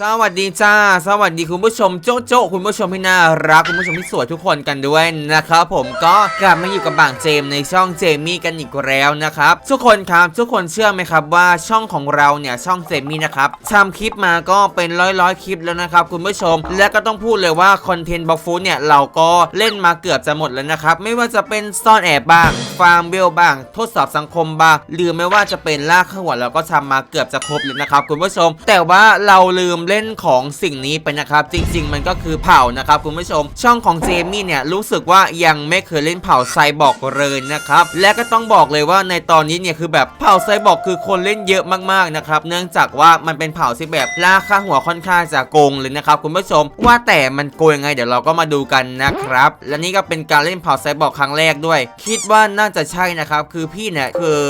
สวัสดีจ้า สวัสดีคุณผู้ชมโจ๊ะโจ๊ะคุณผู้ชมที่น่ารักคุณผู้ชมที่สวยทุกคนกันด้วยนะครับผมก็กลับมาอยู่กับบางเจมในช่องเจมี่กันอีกแล้วนะครับทุกคนครับทุกคนเชื่อไหมครับว่าช่องของเราเนี่ยช่องเจมี่นะครับทำคลิปมาก็เป็นร้อยร้อยคลิปแล้วนะครับคุณผู้ชม และก็ต้องพูดเลยว่าคอนเทนต์บล็อกฟูดเนี่ยเราก็เล่นมาเกือบจะหมดแล้วนะครับไม่ว่าจะเป็นซ่อนแอบบ้างฟาร์มเบลบ้าง ทดสอบสังคมบ้างหรือไม่ว่าจะเป็นล่าข้าวหัวเราก็ทำมาเกือบจะครบเลยนะครับคุณผู้ชม แต่ว่าเราลืมเล่นของสิ่งนี้ไปนะครับจริง ๆ มันก็คือเผ่านะครับคุณผู้ชม ช่องของเจมี่เนี่ยรู้สึกว่ายังไม่เคยเล่นเผ่าไซบอร์กเลยนะครับและก็ต้องบอกเลยว่าในตอนนี้เนี่ยคือแบบเผ่าไซบอร์กคือคนเล่นเยอะมากๆนะครับเนื่องจากว่ามันเป็นเผ่าที่แบบล่าคาหัวค่อนข้างจะโกงเลยนะครับคุณผู้ชมว่าแต่มันโกงยังไงเดี๋ยวเราก็มาดูกันนะครับและนี่ก็เป็นการเล่นเผ่าไซบอร์กครั้งแรกด้วย คิดว่าน่าจะใช่นะครับคือพี่เนี่ยคือ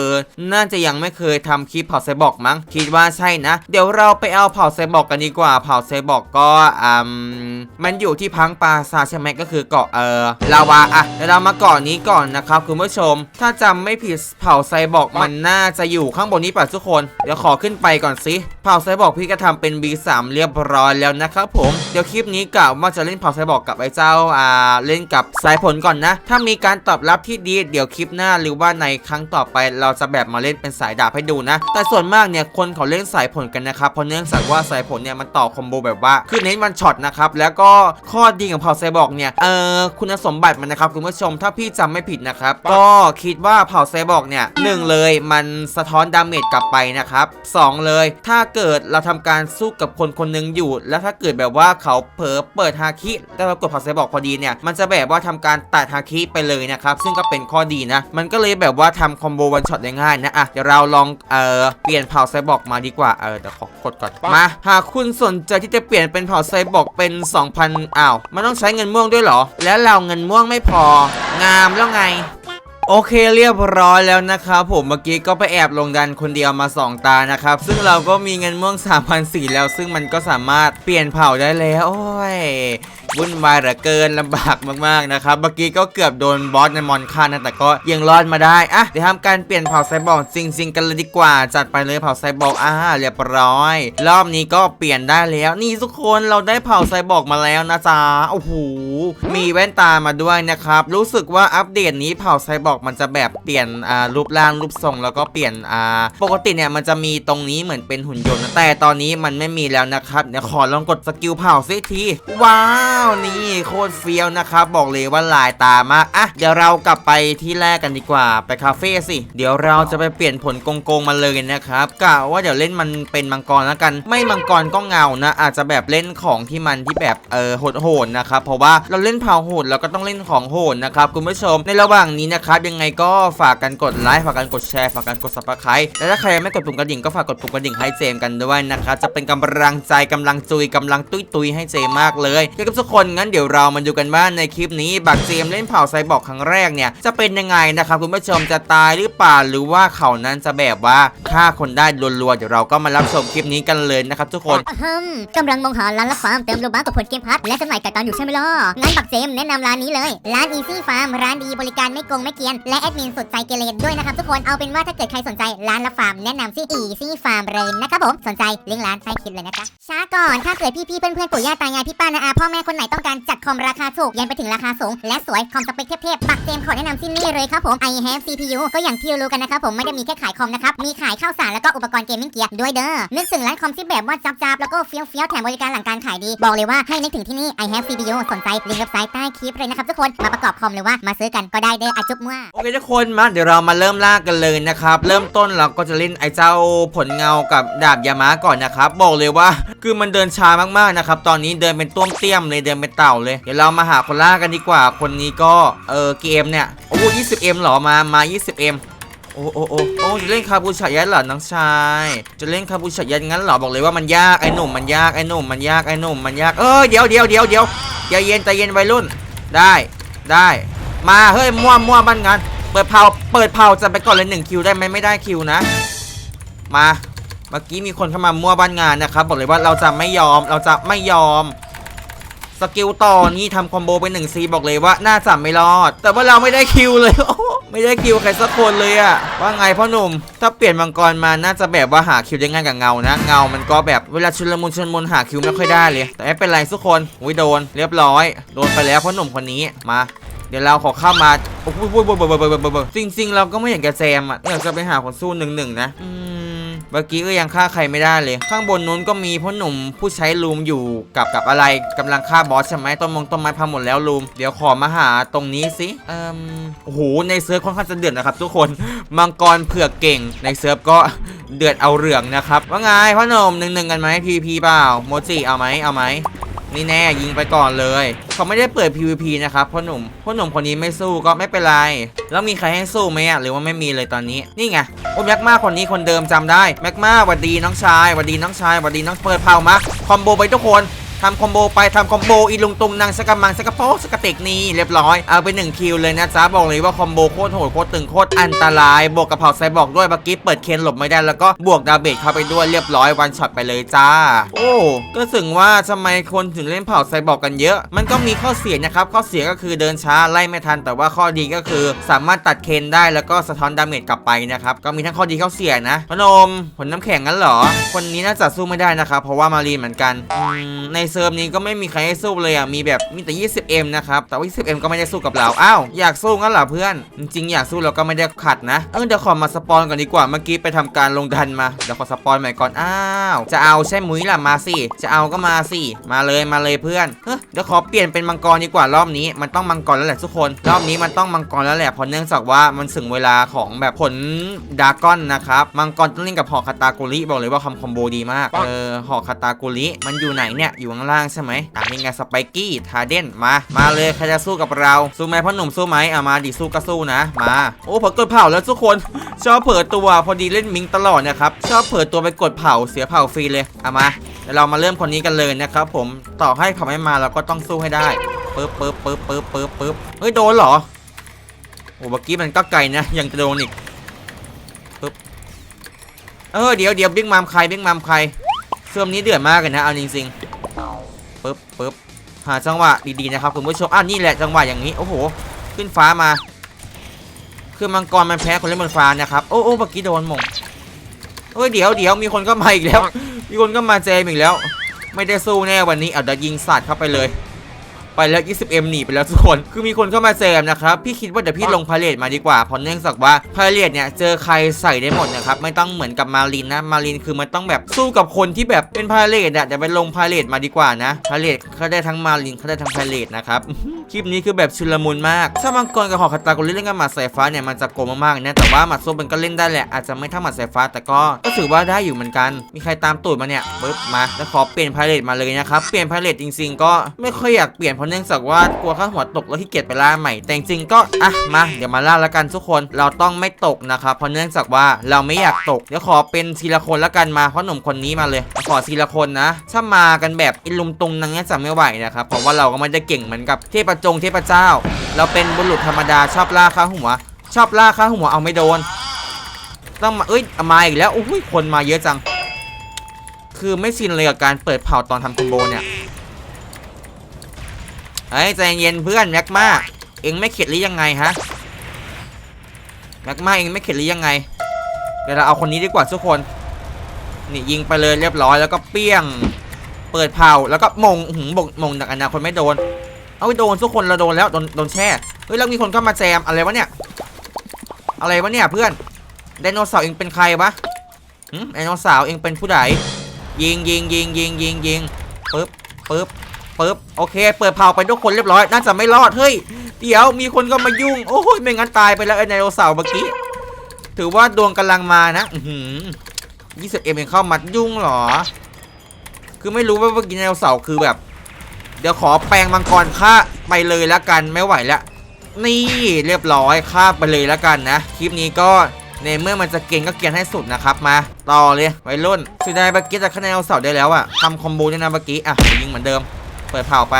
น่าจะยังไม่เคยทำคลิปเผ่าไซบอร์กมั้งคิดว่าใช่นะ เดี๋ยวเราไปเอาเผ่าไซบอร์กกันดีกว่าเผ่าไซบอร์กก็อืมมันอยู่ที่พังปราซาทใช่ไหมก็คือเกาะเออลาวาอะเดี๋ยวเรามาเกาะนี้ก่อนนะครับคุณผู้ชม ถ้าจำไม่ผิดเผ่าไซบอร์กมันน่าจะอยู่ข้างบนนี้ป่ะทุกคน เดี๋ยวขอขึ้นไปก่อนสิเผ่าไซบอร์กพี่ก็ทำเป็น B3 เรียบร้อยแล้วนะครับผมเดี๋ยวคลิปนี้กะว่าจะเล่นเผ่าไซบอร์กกับไอ้เจ้าอ่าเล่นกับสายผลก่อนนะ ถ้ามีการตอบรับที่ดีเดี๋ยวคลิปหน้าหรือว่าในครั้งต่อไปเราจะแบบมาเล่นเป็นสายดาบให้ดูนะ แต่ส่วนมากเนี่ยคนเขาเล่นสายผลกันนะครับเพราะเนื่องจากว่าสายผลเนี่ยมันต่อคอมโบแบบว่าคือเน้นวันช็อตนะครับแล้วก็ข้อดีของเผ่าไซบอร์กเนี่ยเออคุณสมบัติมันนะครับคุณผู้ชมถ้าพี่จำไม่ผิดนะครับก็คิดว่าเผ่าไซบอร์กเนี่ยหนึ่งเลยมันสะท้อนดาเมจกลับไปนะครับสองเลย ถ้าเกิดเราทำการสู้กับคนคนหนึงอยู่ แล้วถ้าเกิดแบบว่าเขาเผลอเปิดฮาคิแล้วเรากดเผ่าไซบอร์กพอดีเนี่ยมันจะแบบว่าทำการตัดฮาคิไปเลยนะครับซึ่งก็เป็นข้อดีนะ มันก็เลยแบบว่าทำคอมโบวันช็อตได้ง่ายนะอะเดี๋ยวเราลองเอ่อเปลี่ยนเผ่าไซบอร์กมาดีกว่าเออเดี๋ยวขอกดก่อนมาหากคุณสนใจที่จะเปลี่ยนเป็นเผ่าไซบอร์กเป็น 2,000อ้าว มันต้องใช้เงินม่วงด้วยเหรอ แล้วเราเงินม่วงไม่พอ งามแล้วไงโอเคเรียบร้อยแล้วนะครับผมเมื่อกี้ก็ไปแอบลงดันคนเดียวมา 2 ตานะครับ ซึ่งเราก็มีเงินม่วง3,004แล้ว ซึ่งมันก็สามารถเปลี่ยนเผ่าได้แล้ว โอ้ย วุ่นวายเหลือเกินลำบากมากๆนะครับ เมื่อกี้ก็เกือบโดนบอสในมอนฆ่านะแต่ก็ยังรอดมาได้อะเดี๋ยวทำการเปลี่ยนเผ่าไซบอร์กจริงๆกันเลยดีกว่า จัดไปเลยเผ่าไซบอร์กอ่าเรียบร้อย รอบนี้ก็เปลี่ยนได้แล้ว นี่ทุกคนเราได้เผ่าไซบอร์กมาแล้วนะจ๊ะโอ้โหมีแว่นตามาด้วยนะครับรู้สึกว่าอัปเดตนี้เผ่าไซบอร์กมันจะแบบเปลี่ยนอ่ารูปร่างรูปทรงแล้วก็เปลี่ยนอ่าปกติเนี่ยมันจะมีตรงนี้เหมือนเป็นหุ่นยนต์แต่ตอนนี้มันไม่มีแล้วนะครับเดี๋ยวขอลองกดสกิลเผ่าซิทีว้าวนี่โคตรเฟี้ยวนะครับ บอกเลยว่าลายตามากอะเดี๋ยวเรากลับไปที่แรกกันดีกว่าไปคาเฟ่สิ เดี๋ยวเราจะไปเปลี่ยนผลโกงๆมาเลยนะครับกะว่าเดี๋ยวเล่นมันเป็นมังกรแล้วกัน ไม่มังกรก็เงานะ อาจจะแบบเล่นของที่มันที่แบบเออโหดๆนะครับเพราะว่าเราเล่นเผาโหดเราก็ต้องเล่นของโหดนะครับคุณผู้ชมในระหว่างนี้นะครับยังไงก็ฝากกันกดไลค์ฝากกันกดแชร์ฝากกันกด subscribe และถ้าใครไม่กดปุ่มกระดิ่งก็ฝากกดปุ่มกระดิ่งให้เจมกันด้วยนะครับจะเป็นกำลังใจกำลังจุยกำลังตุ้ยตุยให้เจมมากเลยเกี่ยวกับทุกคนงั้นเดี๋ยวเรามาดูกันว่าในคลิปนี้บักเจมเล่นเผาไซบอร์กครั้งแรกเนี่ยจะเป็นยังไงนะครับคุณผู้ชมจะตายหรือเปล่าหรือว่าเขานั้นจะแบบว่าฆ่าคนได้รัวๆเดี๋ยวเราก็มารับชมคลิปนี้กันเลยนะครับทุกคนอะฮึมกำลังมองหาร้านรับฟาร์มเติมโลบัคกับผลเกมพัทและจำหน่ายไก่ตันอยู่ใช่ไหมล่ะงั้นปักเจมแนะนำร้านนี้เลย ร้าน Easy Farm ร้านดีบริการไม่โกงไม่เกียน และแอดมินสุดใจเกเรด้วยนะครับทุกคนเอาเป็นว่าถ้าเกิดใครสนใจร้านรับฟาร์มแนะนำที่ Easy Farm เลยนะครับผมสนใจลิงก์ร้านใต้คลิปเลยนะจ๊ะช้าก่อนถ้าเกิดพี่ๆเพื่อนๆปู่ย่าตายายพี่ป้านาอาพ่อแม่คนไหนต้องการจัดคอมราคาถูกยันไปถึงราคาสูง และสวยคอมสเปคเทพๆปักเจมขอแนะนำที่นี่เลยครับผม i have CPU ก็อย่างที่รู้กันนะครับผมไม่ได้มีแค่ขายคอมนะครับมีขายข้าวสารแล้วก็อุปกรณ์เกมมิ่งเกียร์ด้วยเด้อนึกถึงร้านคอมที่แบบว่าจับๆแล้วก็เฟี้ยวเฟี้ยวแถมบริการหลังการขายดี บอกเลยว่าให้นึกถึงที่นี่ i have CPU สนใจลิงก์เว็บไซต์ใต้คลิปเลยนะครับทุกคนมาประกอบคอมหรือว่ามาซื้อกันก็ได้เด้ออะจุ๊บมั่วโอเคทุกคนมาเดี๋ยวเรามาเริ่มลากกันเลยนะครับเริ่มต้นเราก็จะเล่นไอ้เจ้าผลเงากับดาบยามาก่อนนะครับบอกเลยว่า คือมันเดินช้ามากๆนะครับตอนนี้เดินเป็นต้วมเตี้ยมเลยเดินเป็นเต่าเลย เดี๋ยวเรามาหาคนล่ากันดีกว่า คนนี้ก็ เออเกมเนี่ย โอ้โห 20M เอ็มหรอ มา มา 20M โอ้โอ้โอ้โอ้จะเล่นคาบูชายันเหรอ น้องชาย จะเล่นคาบูชายันงั้นเหรอ บอกเลยว่ามันยาก ไอ้หนุ่ม มันยาก ไอ้หนุ่ม มันยาก ไอ้หนุ่ม มันยาก เออเดี๋ยวเดี๋ยวเดี๋ยวเดี๋ยวใจเย็นใจเย็นวัยรุ่น ได้ ได้ มา เฮ้ย มั่วมั่วบ้านงาน เปิดเผา เปิดเผาจะไปก่อนเลยหนึ่งคิวได้ไหมไม่ได้คิวนะ มา เมื่อกี้มีคนเข้ามามั่วบ้านงานนะครับ บอกเลยว่าเราจะไม่ยอม เราจะไม่ยอม สกิลต่อนี่ทำคอมโบไปหนึ่งซีบอกเลยว่าน่าจะไม่รอด แต่ว่าเราไม่ได้คิวเลยโอ้ไม่ได้คิวใครสักคนเลยอะว่าไงพ่อหนุ่ม ถ้าเปลี่ยนมังกรมาน่าจะแบบว่าหาคิวได้ง่ายกับเงานะเงามันก็แบบเวลาชุลมุนชุลมุนหาคิวไม่ค่อยได้เลย แต่ไม่เป็นไรทุกคนอุ้ยโดน เรียบร้อย โดนไปแล้วพ่อหนุ่มคนนี้มาเดี๋ยวเราขอเข้ามาโอ้โหโอ้โหโอ้โหโอ้โหโอ้โหโอ้โหจริงๆเราก็ไม่อยากจะแซมอะอยากจะไปหาคนสู้หนึ่งหนึ่งนะอืม เมื่อกี้ก็ยังฆ่าใครไม่ได้เลย ข้างบนนู้นก็มีพ่อหนุ่มผู้ใช้ลูมอยู่กับกับอะไรกำลังฆ่าบอสใช่ไหมต้นมงต้นไม้พังหมดแล้วลูมเดี๋ยวขอมาหาตรงนี้สิเอ่มโอ้โหในเซิร์ฟค่อนข้างจะเดือดนะครับ ทุกคนมังกรเผือกเก่ง ในเซิร์ฟก็เดือดเอาเรื่องนะครับว่าไงพ่อหนุ่มหนึ่งหนึ่งกันไหมพีพีเปล่าโมจิเอาไหมเอาไหม นี่แน่ยิงไปก่อนเลย เขาไม่ได้เปิด PVP นะครับพ่อหนุ่มพ่อหนุ่มคนนี้ไม่สู้ก็ไม่เป็นไร แล้วมีใครให้สู้ไหมอะหรือว่าไม่มีเลยตอนนี้นี่ไงโอ้แม็กมาคนนี้คนเดิมจำได้แม็กมาหวัดดีน้องชายหวัดดีน้องชายหวัดดีน้องเปิดเผามาคอมโบไปทุกคน ทำคอมโบไปทำคอมโบอีลุงตุงนางสกมังสกโปสกเตกนี่เรียบร้อยเอาไปหนึ่งคิวเลยนะจ๊ะบอกเลยว่าคอมโบโคตรโหดโคตรตึงโคตรอันตรายบวกกับเผาไซบอกด้วยเมื่อกี้เปิดเคนหลบไม่ได้แล้วก็บวกดาเบจเข้าไปด้วยเรียบร้อยวันช็อตไปเลยจ้า โอ้ก็ถึงว่าทำไมคนถึงเล่นเผาไซบอกกันเยอะ มันก็มีข้อเสียนะครับข้อเสียก็คือเดินช้าไล่ไม่ทัน แต่ว่าข้อดีก็คือสามารถตัดเคนได้แล้วก็สะท้อนดาเมจกลับไปนะครับก็มีทั้งข้อดีข้อเสียนะพนมผลน้ำแข็งงั้นเหรอคนนี้น่าจะสู้ไม่ได้นะครับเพราะว่ามารีนเหมือนกันในเซิร์ฟนี้ก็ไม่มีใครให้สู้เลยอะมีแบบมีแต่ 20M นะครับแต่ว่า 20M ก็ไม่ได้สู้กับเราอ้าวอยากสู้งั้นเหรอเพื่อนจริงๆอยากสู้เราก็ไม่ได้ขัดนะเออเดี๋ยวขอมาสปอนก่อนดีกว่าเมื่อกี้ไปทำการลงดันมาเดี๋ยวขอสปอนใหม่ก่อนอ้าวจะเอาใช่มุ้ยล่ะมาสิจะเอาก็มาสิมาเลยมาเลยเพื่อนเฮ้ยเดี๋ยวขอเปลี่ยนเป็นมังกรดีกว่ารอบนี้มันต้องมังกรแล้วแหละทุกคน รอบนี้มันต้องมังกรแล้วแหละเพราะเนื่องจากว่ามันถึงเวลาของแบบผลดาก้อนนะครับมังกรต้องเล่นกับหอกคาตากุริบอกเลยว่าคำคอมโบดีมากเออหอกคาตากุริมันอยู่ไหนเนี่ยอยู่ข้างล่างใช่ไหมอะนี่ไงสไปกี้ทาเดนมา มาเลยใครจะสู้กับเราสู้ไหมพ่อหนุ่มสู้ไหมอะมาดิสู้ก็สู้นะ มา โอ้เผลอกดเผาแล้วทุกคน ชอบเผลอตัวพอดีเล่นมิงตลอดนะครับ ชอบเผลอตัวไปกดเผาเสียเผาฟรีเลยเอามาเดี๋ยวเรามาเริ่มคนนี้กันเลยนะครับผมต่อให้เขาไม่มาเราก็ต้องสู้ให้ได้ปึ๊บปึ๊บปึ๊บปึ๊บปึ๊บปึ๊บเฮ้ยโดนเหรอโอ้เมื่อกี้มันก็ไกลนะยังจะโดนอีกปึ๊บเออเดี๋ยวเดี๋ยวบิ๊กมามใครบิ๊กมามใครเสื่อมนี้เดือดมากเลยนะเอาจริงๆ ปึ๊บปึ๊บหาจังหวะดีๆนะครับคุณผู้ชมอะนี่แหละจังหวะอย่างนี้โอ้โห ขึ้นฟ้ามา คือมังกรมันแพ้คนเล่นบนฟ้านะครับโอ้โอ้เมื่อกี้โดนมงเอ้ยเดี๋ยวเดี๋ยวมีคนก็มาอีกแล้ว มีคนก็มาเจมอีกแล้ว ไม่ได้สู้แน่วันนี้เอาเดี๋ยวยิงสัตว์เข้าไปเลย ไปแล้ว 20M หนีไปแล้วทุกคน คือมีคนเข้ามาแจมนะครับ พี่คิดว่าเดี๋ยวพี่ลงพาเลทมาดีกว่า เพราะเนื่องจากว่าพาเลทเนี่ยเจอใครใส่ได้หมดนะครับ ไม่ต้องเหมือนกับมารินนะ มารินคือมันต้องแบบสู้กับคนที่แบบเป็นพาเลทอะเดี๋ยวไปลงพาเลทมาดีกว่านะ พาเลทเขาได้ทั้งมารินเขาได้ทั้งพาเลทนะครับ คลิปนี้คือแบบชุลมุนมาก ถ้ามังกรกับหอกคาตากุลิเล่นกับหมัดสายฟ้าเนี่ยมันจะโกงมากๆนะ แต่ว่าหมัดโซมันก็เล่นได้แหละ อาจจะไม่เท่าหมัดสายฟ้า แต่ก็ ก็ถือว่าได้อยู่เหมือนกัน มีใครตามตูดมาเนี่ยปึ๊บมา แล้วขอเปลี่ยนพาเลทมาเลยนะครับ เปลี่ยนพาเลทจริง ๆ ก็ไม่ค่อยอยากเปลี่ยนราะเนื่องจากว่ากลัวข้าหัวตกแล้วที่เกียจไปล่าใหม่แต่จริงก็อะมาเดี๋ยวมาล่าแล้วกันทุกคนเราต้องไม่ตกนะครับเพราะเนื่องจากว่าเราไม่อยากตกเดี๋ยวขอเป็นทีละคนแล้วกันมาเพราะหนุ่มคนนี้มาเลย ขอทีละคนนะ ถ้ามากันแบบอิลุมตุงนังเนี้ยจะไม่ไหวนะครับเพราะว่าเราก็ไม่ได้เก่งเหมือนกับเทพจงเทพเจ้า เราเป็นบุรุษธรรมดาชอบล่าข้าหัว ชอบล่าข้าหัวเอาไม่โดน ต้องมาเอ้ยเอมาอีกแล้วอุ้ยคนมาเยอะจัง คือไม่ชินเลยกับการเปิดเผาตอนทำคอมโบเนี่ย เฮ้ยใจเย็นเพื่อนแม็กมาเองไม่เข็ดหรือยังไงฮะแม็กมาเองไม่เข็ดหรือยังไง เดี๋ยวเราเอาคนนี้ดีกว่าทุกคนนี่ยิงไปเลยเรียบร้อยแล้วก็เปี้ยง เปิดเผาแล้วก็มงอื้อหืมงมงจากอนาคตไม่โดน เอาไปโดนทุกคนเราโดนแล้วโดนโดนแช่เฮ้ยแล้วมีคนเข้ามาแจมอะไรวะเนี่ย อะไรวะเนี่ยเพื่อนไดโนเสาร์เองเป็นใครวะหึไดโนเสาร์เองเป็นผู้ใดยิงยิงยิงยิงยิงยิงปึ๊บปึ๊บ ปึ๊บโอเค เปิดเผาไปทุกคนเรียบร้อย น่าจะไม่รอด เฮ้ย เดี๋ยวมีคนก็มายุ่ง โอ้ยไม่งั้นตายไปแล้วไอ้ไดโนเสาร์เมื่อกี้ ถือว่าดวงกำลังมานะ อือหือยี่สิบเอ็มเองเข้ามายุ่งเหรอ คือไม่รู้ว่าเมื่อกี้ไดโนเสาร์คือแบบ เดี๋ยวขอแปลงมังกรฆ่าไปเลยละกันไม่ไหวแล้วนี่เรียบร้อยฆ่าไปเลยละกันนะ คลิปนี้ก็ในเมื่อมันจะเกรียก็เกียนให้สุดนะครับมา ต่อเลยไวัยรุ่นสุดท้ายเมื่อกี้จะคะแนนเอาเสาได้แล้วอะทำคอมโบด้วยนะเมื่อกี้อะยิงเหมือนเดิม เปิดเผาไป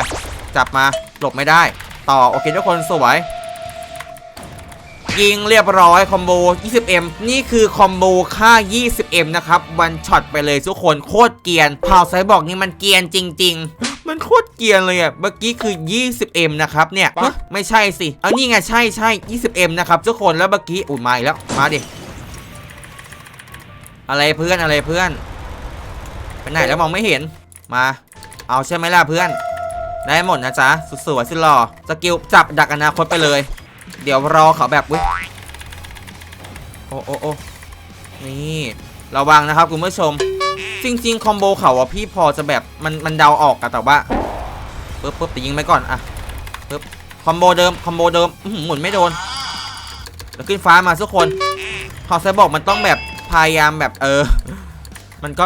จับมาหลบไม่ได้ ต่อโอเคทุกคนสวยยิงเรียบร้อยคอมโบ 20M นี่คือคอมโบค่า 20M นะครับวันช็อตไปเลยทุกคนโคตรเกรียนเผาไซบอกนี่มันเกรียนจริง ๆ มันมันโคตรเกรียนเลยอะ เมื่อกี้คือ 20m นะครับเนี่ยเฮ้ยไม่ใช่สิ เอานี่ไงใช่ใช่ 20m นะครับทุกคนแล้วเมื่อกี้อุ้ยมาอีกแล้ว มาดิ อะไรเพื่อนอะไรเพื่อน ไปไหนแล้วมองไม่เห็น มา เอาใช่ไหมล่ะเพื่อน ได้หมดนะจ๊ะสุดสวยสุดหล่อสกิลจับดักอนาคตไปเลย เดี๋ยวรอเขาแบบเว้ยโอ้โอ้โอ้นี่ระวังนะครับคุณผู้ชม จริง ๆ คอมโบเขาอะพี่พอจะแบบมันมันเดาออกอะแต่ว่าปึ๊บปึ๊บแต่ยิงไปก่อนอะปึ๊บคอมโบเดิมคอมโบเดิมหมุนไม่โดนแล้วขึ้นฟ้ามาทุกคนพอไซบอกมันต้องแบบพยายามแบบเออ มันก็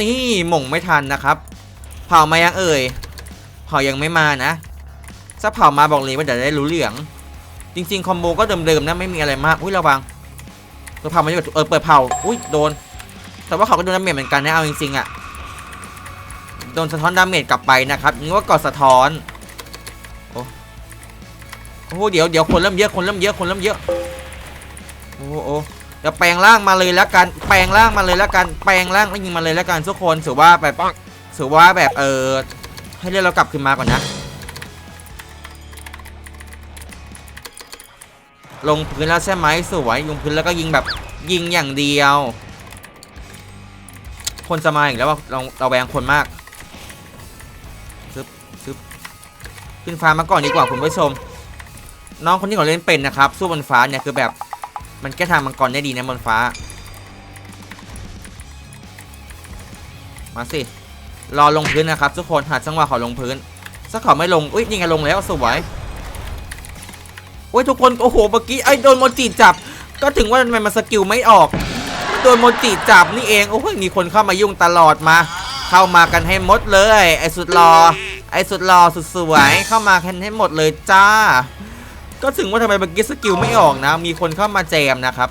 นี่หม่งไม่ทันนะครับ เผามายังเอ่ย เผายังไม่มานะถ้าเผามาบอกเลยว่าเดี๋ยวได้รู้เรื่อง จริงๆคอมโบก็เดิมๆนะไม่มีอะไรมาก อุ้ยระวังเปิดเผามาอยู่เออเปิดเผา อุ้ยโดน แต่ว่าเขาก็โดนดาเมจเหมือนกันนะเอาจริงๆอะโดนสะท้อนดาเมจกลับไปนะครับนี่ว่ากอดสะท้อน โอ้โหเดี๋ยวเดี๋ยวคนเริ่มเยอะคนเริ่มเยอะคนเริ่มเยอะ โอ้โอ้ ดี๋ยวแปลงร่างมาเลยแล้วกัน แปลงร่างมาเลยแล้วกัน แปลงร่างแล้วยิงมาเลยแล้วกันทุกคนถือว่าแบบถือว่าแบบเออให้เลือดเรากลับขึ้นมาก่อนนะ ลงพื้นแล้วใช่ไหมสวยลงพื้นแล้วก็ยิงแบบยิงอย่างเดียว คนจะมาอีกแล้วว่าเราเราแวงคนมากซึบซึบขึ้นฟ้ามาก่อนดีกว่าคุณผู้ชม น้องคนที่เขาเล่นเป็นนะครับ สู้บนฟ้าเนี่ยคือแบบ มันแก้ทางมังกรได้ดีนะบนฟ้า มาสิ รอลงพื้นนะครับ ทุกคนหาจังหวะขาลงพื้นถ้าเขาไม่ลง อุ้ยนี่ไงลงแล้วสวยโอ้ยทุกคนโอ้โหเมื่อกี้ไอ้โดนโมจิจับ ก็ถึงว่าทำไมมันสกิลไม่ออกโดนโมจิจับนี่เองโอ้ยมีคนเข้ามายุ่งตลอดมา เข้ามากันให้หมดเลย ไอ้สุดรอไอ้สุดรอสุดสวยเข้ามากันให้หมดเลยจ้า ก็ถึงว่าทำไมเมื่อกี้สกิลไม่ออกนะ มีคนเข้ามาแจมนะครับ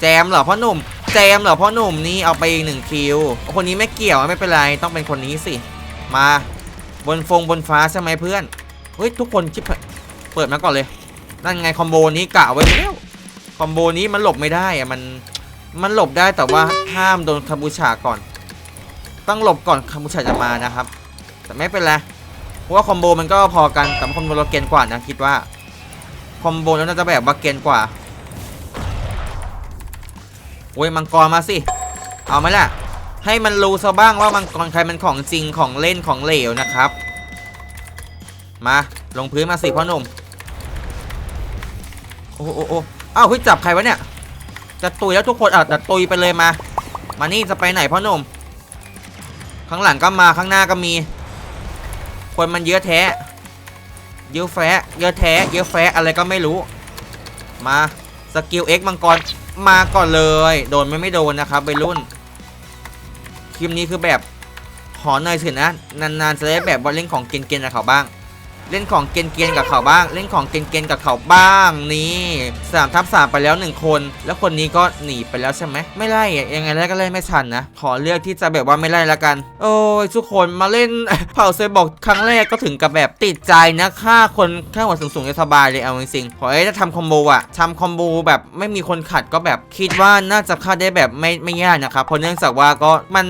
แจมเหรอพ่อหนุ่ม แจมเหรอพ่อหนุ่มนี่เอาไปอีกหนึ่งคิว คนนี้ไม่เกี่ยวไม่เป็นไร ต้องเป็นคนนี้สิ มาบนฟงบนฟ้าใช่ไหมเพื่อน เฮ้ยทุกคนชิบเปิดมาก่อนเลย นั่นไงคอมโบนี้กะไว้แล้ว คอมโบนี้มันหลบไม่ได้อะมัน มันหลบได้แต่ว่าห้ามโดนคาบูชาก่อน ต้องหลบก่อนคาบูชาจะมานะครับ แต่ไม่เป็นไร เพราะว่าคอมโบมันก็พอกันแต่คอมโบเราเกนกว่านะคิดว่าคอมโบแล้วน่าจะแบบว่าเกนกว่าโอ้ยมังกรมาสิ เอาไหมล่ะ ให้มันรู้ซะบ้างว่ามังกรใครมันของจริงของเล่นของเหลวนะครับ มาลงพื้นมาสิพ่อหนุ่มโอ้โอ้โอ้อ้าวเฮ้ยจับใครวะเนี่ยจะตุยแล้วทุกคนอะจะตุยไปเลยมา มานี่จะไปไหนพ่อหนุ่มข้างหลังก็มาข้างหน้าก็มี คนมันเยอะแท้ เยอะแฟะเยอะแท้ เยอะแฟะอะไรก็ไม่รู้ มาสกิลเอ็กมังกรมาก่อนเลย โดนไม่ไม่โดนนะครับไปรุ่น คลิปนี้คือแบบขอหน่อยสินะ นานๆจะได้แบบบอลเล่นของเกรียนๆกับเขาบ้าง เล่นของเกรียนกับเขาบ้าง เล่นของเกรียนกับเขาบ้างนี่สามทับสามไปแล้วหนึ่งคน แล้วคนนี้ก็หนีไปแล้วใช่ไหมไม่ไล่ยังไงแล้วก็ไล่ไม่ทันนะขอเลือกที่จะแบบว่าไม่ไล่ละกัน โอ้ยทุกคนมาเล่นเผ่าเซยบอกครั้งแรกก็ถึงกับแบบติดใจนะฆ่าคนฆ่าหัวสูงๆจะสบายเลยเอาจริงๆขอให้ถ้าทำคอมโบอะทำคอมโบแบบไม่มีคนขัดก็แบบคิดว่าน่าจะฆ่าได้แบบไม่ไม่ยากนะครับเพราะเนื่องจากว่าก็มัน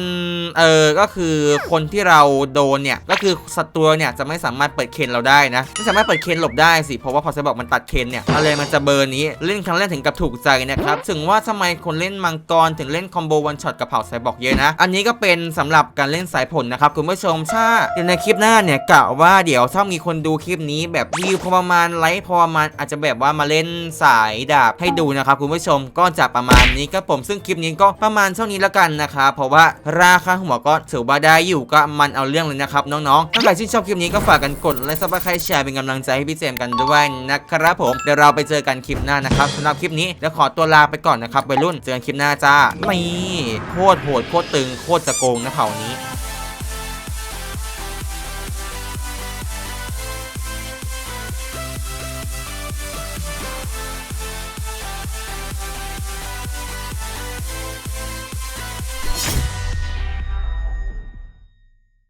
เออก็คือคนที่เราโดนเนี่ยก็คือศัตรูเนี่ยจะไม่สามารถเปิดเคนเราได้นะไม่สามารถเปิดเคนหลบได้สิ เพราะว่าพอเซยบอกมันตัดเคนเนี่ยอะไรมันจะเบอร์นี้เล่นครั้งแรกถึงกับถูกใจนะครับ ถึงว่าทำไมคนเล่นมังกรถึงเล่นคอมโบวันช็อตกับเผ่าไซบอกเยอะนะ อันนี้ก็เป็นสำหรับการเล่นสายผลนะครับคุณผู้ชมถ้าเดี๋ยวในคลิปหน้าเนี่ยกะว่าเดี๋ยวถ้ามีคนดูคลิปนี้แบบวิวพอประมาณไลค์พอประมาณอาจจะแบบว่ามาเล่นสายดาบให้ดูนะครับคุณผู้ชมก็จะประมาณนี้ครับผมซึ่งคลิปนี้ก็ประมาณเท่านี้แล้วกันนะครับเพราะว่าราคาหัวก็ถือว่าได้อยู่ก็มันเอาเรื่องเลยนะครับน้องๆถ้าใครชื่นชอบคลิปนี้ก็ฝากกันกดไลค์ซับสไครแชร์เป็นกำลังใจให้พี่เจมกันด้วยนะครับผมเดี๋ยวเราไปเจอกันคลิปหน้านะครับสำหรับคลิปนี้เดี๋ยวขอตัวลาไปก่อนนะครับวัยรุ่นเจอกันคลิปหน้าจ้านี่โคตรโหดโคตรตึงโคตรจะโกงนะเผ่านี้